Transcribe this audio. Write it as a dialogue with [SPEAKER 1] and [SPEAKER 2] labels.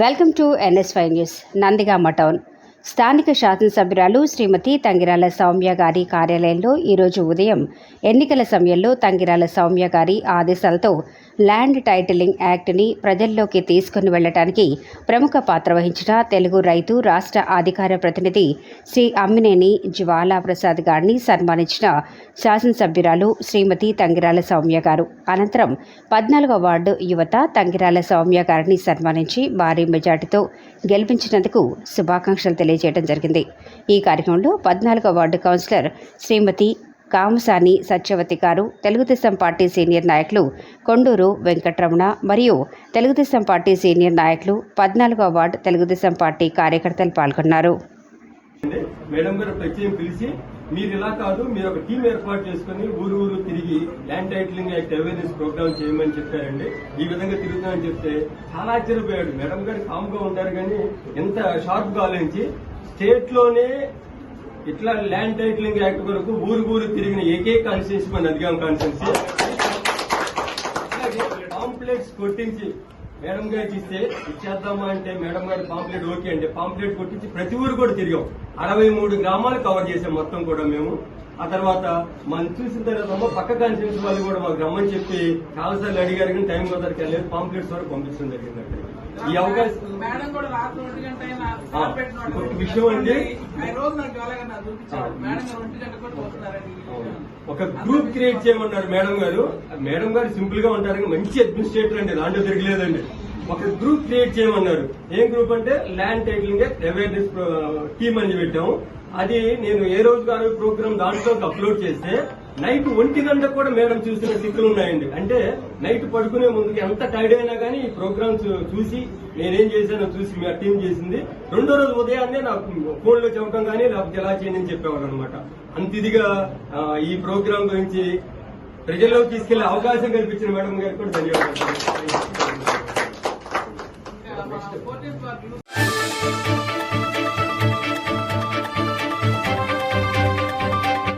[SPEAKER 1] Welcome to NS five news Nandigama town. స్థానిక శాసనసభ్యురాలు శ్రీమతి తంగిరాల సౌమ్య గారి కార్యాలయంలో ఈరోజు ఉదయం ఎన్నికల సమయంలో తంగిరాల సౌమ్య గారి ఆదేశాలతో ల్యాండ్ టైటిలింగ్ యాక్ట్ని ప్రజల్లోకి తీసుకుని వెళ్ళడానికి ప్రముఖ పాత్ర వహించిన తెలుగు రైతు రాష్ట్ర అధికార ప్రతినిధి శ్రీ అమ్మినేని జ్వాలా ప్రసాద్ గారిని సన్మానించిన శాసనసభ్యురాలు శ్రీమతి తంగిరాల సౌమ్య గారు. అనంతరం పద్నాలుగో వార్డు యువత తంగిరాల సౌమ్య గారిని సన్మానించి భారీ మెజార్టీతో గెలిపించినందుకు శుభాకాంక్షలు తెలియజేయడం జరిగింది. ఈ కార్యక్రమంలో పద్నాలుగో ward councillor Shrimati Kamasani Satyavathi garu Telugu Desam party senior నాయకులు కొండూరు వెంకటరమణ మరియు తెలుగుదేశం పార్టీ సీనియర్ నాయకులు పద్నాలుగో వార్డు తెలుగుదేశం పార్టీ కార్యకర్తలు పాల్గొన్నారు.
[SPEAKER 2] మేడం గారు పిలిచి మీరు ఇలా కాదు మీరు ఒక టీం ఏర్పాటు చేసుకుని ఊరు ఊరు తిరిగి land titling act awareness programme చేయమని చెప్పారండి. ఈ విధంగా తిరుగుతామని చెప్తే చాలా ఆశ్చర్యపోయాడు. మేడం గారు కామ్గా ఉంటారు కానీ ఎంత షార్ప్గా ఆలోచించి స్టేట్లోనే ఇట్లా ల్యాండ్ టైటిలింగ్ యాక్ట్ వరకు ఊరు ఊరు తిరిగిన ఏకే కాన్స్టిట్యూన్సీ మన అధికారం కాన్స్టిట్యూన్సీ. కాంప్లెక్స్ కొట్టించి మేడం గారికి ఇస్తే ఇచ్చేద్దామా అంటే మేడం గారి పాంప్లెట్ ఓకే అంటే పాంప్లెట్ కొట్టించి ప్రతి ఊరు కూడా తిరిగాం. అరవై మూడు గ్రామాలు కవర్ చేసాం మొత్తం కూడా మేము. ఆ తర్వాత మనం చూసిన తర్వాత పక్క కాన్స్టిట్యూన్సీ వాళ్ళు కూడా మాకు రమ్మని చెప్పి చాలాసార్లు అడిగారు కానీ టైం కుదరకి వెళ్ళలేదు పాంప్లెట్స్ వరకు పంపించడం జరిగిందండి. ఈ అవకాశం విషయం అండి. ఒక గ్రూప్ క్రియేట్ చేయమన్నారు మేడం గారు. మేడం గారు సింపుల్గా ఉంటారు మంచి అడ్మినిస్ట్రేటర్ అండి దాంట్లో తిరగలేదండి. ఒక గ్రూప్ క్రియేట్ చేయమన్నారు. ఏం గ్రూప్ అంటే? ల్యాండ్ టైటిలింగ్ అవేర్నెస్ టీమ్ అని పెట్టాము. అది నేను ఏ రోజు గారు ప్రోగ్రామ్ దాంట్లోకి అప్లోడ్ చేస్తే నైట్ ఒంటి గంట కూడా మేడం చూసిన స్థితులు ఉన్నాయండి. అంటే నైట్ పడుకునే ముందుకి ఎంత టైర్డ్ అయినా కానీ ఈ ప్రోగ్రామ్స్ చూసి నేనేం చేశానో చూసి మీ టీం చేసింది. రెండో రోజు ఉదయాన్నే నాకు ఫోన్లో చెప్పడం కానీ లేకపోతే ఎలా చేయండి అని చెప్పేవాడు అనమాట అంత ఇదిగా ఈ ప్రోగ్రామ్ గురించి ప్రజల్లోకి తీసుకెళ్ళే అవకాశం కల్పించిన మేడం గారికి కూడా ధన్యవాదాలు.